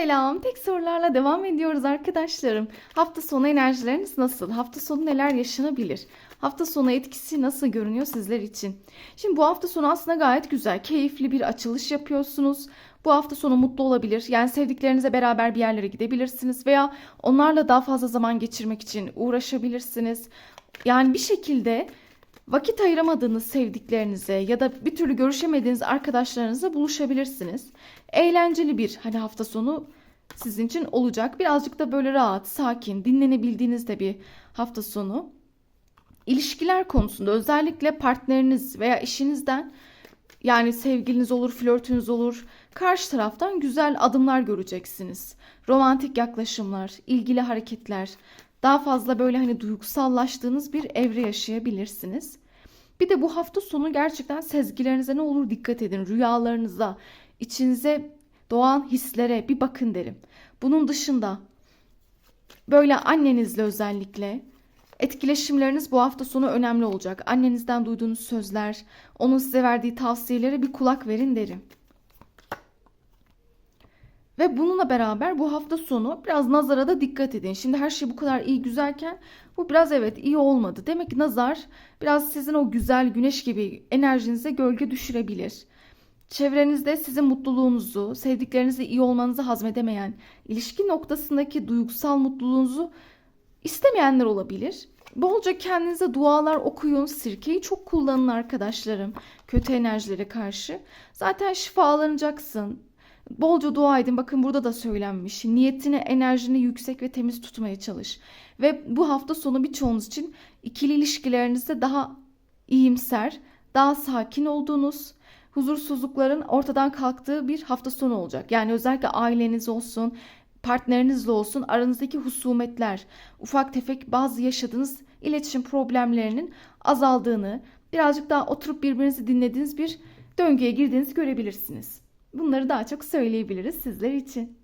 Selam. Tek sorularla devam ediyoruz arkadaşlarım. Hafta sonu enerjileriniz nasıl? Hafta sonu neler yaşanabilir? Hafta sonu etkisi nasıl görünüyor sizler için? Şimdi bu hafta sonu aslında gayet güzel, keyifli bir açılış yapıyorsunuz. Bu hafta sonu mutlu olabilir. Yani sevdiklerinize beraber bir yerlere gidebilirsiniz veya onlarla daha fazla zaman geçirmek için uğraşabilirsiniz. Yani bir şekilde vakit ayıramadığınız sevdiklerinize ya da bir türlü görüşemediğiniz arkadaşlarınızla buluşabilirsiniz. Eğlenceli bir hani hafta sonu sizin için olacak. Birazcık da böyle rahat, sakin, dinlenebildiğiniz de bir hafta sonu. İlişkiler konusunda özellikle partneriniz veya eşinizden yani sevgiliniz olur, flörtünüz olur. Karşı taraftan güzel adımlar göreceksiniz. Romantik yaklaşımlar, ilgili hareketler, daha fazla böyle hani duygusallaştığınız bir evre yaşayabilirsiniz. Bir de bu hafta sonu gerçekten sezgilerinize ne olur dikkat edin. Rüyalarınıza, içinize doğan hislere bir bakın derim. Bunun dışında böyle annenizle özellikle etkileşimleriniz bu hafta sonu önemli olacak. Annenizden duyduğunuz sözler, onun size verdiği tavsiyelere bir kulak verin derim. Ve bununla beraber bu hafta sonu biraz nazara da dikkat edin. Şimdi her şey bu kadar iyi güzelken bu biraz evet iyi olmadı. Demek ki nazar biraz sizin o güzel güneş gibi enerjinize gölge düşürebilir. Çevrenizde sizin mutluluğunuzu, sevdiklerinizle iyi olmanızı hazmedemeyen, ilişki noktasındaki duygusal mutluluğunuzu istemeyenler olabilir. Bolca kendinize dualar okuyun. Sirkeyi çok kullanın arkadaşlarım. Kötü enerjilere karşı. Zaten şifalanacaksın. Bolca dua edin. Bakın burada da söylenmiş. Niyetini, enerjini yüksek ve temiz tutmaya çalış. Ve bu hafta sonu birçoğunuz için ikili ilişkilerinizde daha iyimser, daha sakin olduğunuz, huzursuzlukların ortadan kalktığı bir hafta sonu olacak. Yani özellikle aileniz olsun, partnerinizle olsun aranızdaki husumetler, ufak tefek bazı yaşadığınız iletişim problemlerinin azaldığını, birazcık daha oturup birbirinizi dinlediğiniz bir döngüye girdiğinizi görebilirsiniz. Bunları daha çok söyleyebiliriz sizler için.